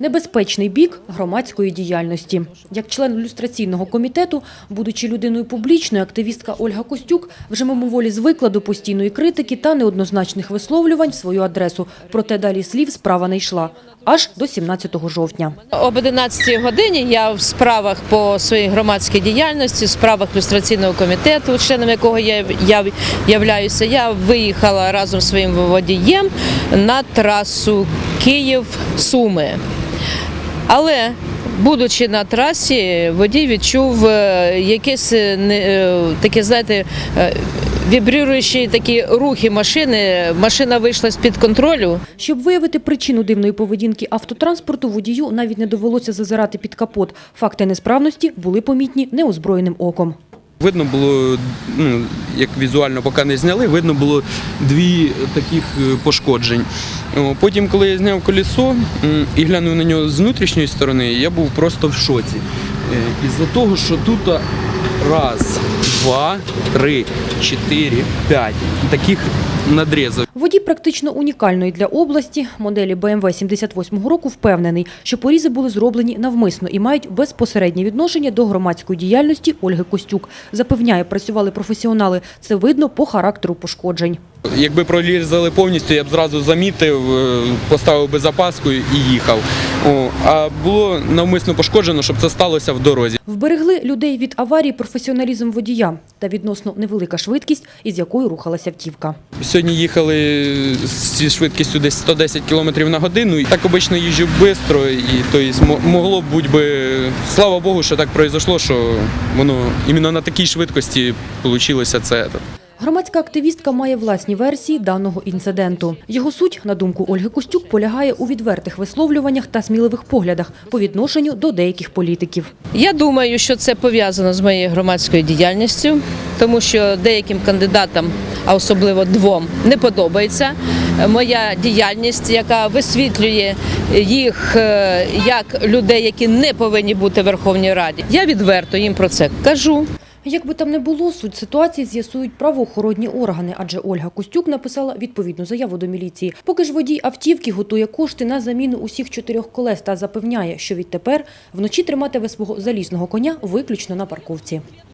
Небезпечний бік громадської діяльності. Як член люстраційного комітету, будучи людиною публічною, активістка Ольга Костюк вже мимоволі звикла до постійної критики та неоднозначних висловлювань в свою адресу. Проте далі слів справа не йшла. Аж до 17 жовтня. Об 11 годині я в справах по своїй громадській діяльності, в справах люстраційного комітету, членом якого я, я являюся, я виїхала разом зі своїм водієм на трасу Київ-Суми. Але Будучи на трасі, водій відчув е, якесь е, е, таке, знаєте, вібріруючі такі рухи машини. Машина вийшла з-під контролю. Щоб виявити причину дивної поведінки автотранспорту, водію навіть не довелося зазирати під капот. Факти несправності були помітні неозброєним оком. Видно було, ну як візуально поки не зняли, видно було дві таких е, пошкоджень. Потім, коли я зняв колесо і глянув на нього з внутрішньої сторони, я був просто в шоці. Е, Із-за того, що тут раз, два, три, чотири, п'ять таких надрізів. Водій практично унікальної для області моделі BMW 78-го року впевнений, що порізи були зроблені навмисно і мають безпосереднє відношення до громадської діяльності Ольги Костюк. Запевняє, працювали професіонали. Це видно по характеру пошкоджень. Якби пролізали повністю, я б зразу замітив, е, поставив би запаску і їхав. О, а було навмисно пошкоджено, щоб це сталося в дорозі. Вберегли людей від аварії професіоналізм водія та відносно невелика швидкість, із якою рухалася автівка. Сьогодні їхали зі швидкістю десь 110 км на годину. І так обично їжджу швидко, і тобто, мо- могло б бути би, слава Богу, що так произошло, що воно іменно на такій швидкості вийшло це. Громадська активістка має власні версії даного інциденту. Його суть, на думку Ольги Костюк, полягає у відвертих висловлюваннях та сміливих поглядах по відношенню до деяких політиків. Я думаю, що це пов'язано з моєю громадською діяльністю, тому що деяким кандидатам, а особливо двом, не подобається моя діяльність, яка висвітлює їх е, як людей, які не повинні бути в Верховній Раді. Я відверто їм про це кажу. Як би там не було, суть ситуації з'ясують правоохоронні органи, адже Ольга Костюк написала відповідну заяву до міліції. Поки ж водій автівки готує кошти на заміну усіх чотирьох колес та запевняє, що відтепер вночі триматиме свого залізного коня виключно на парковці.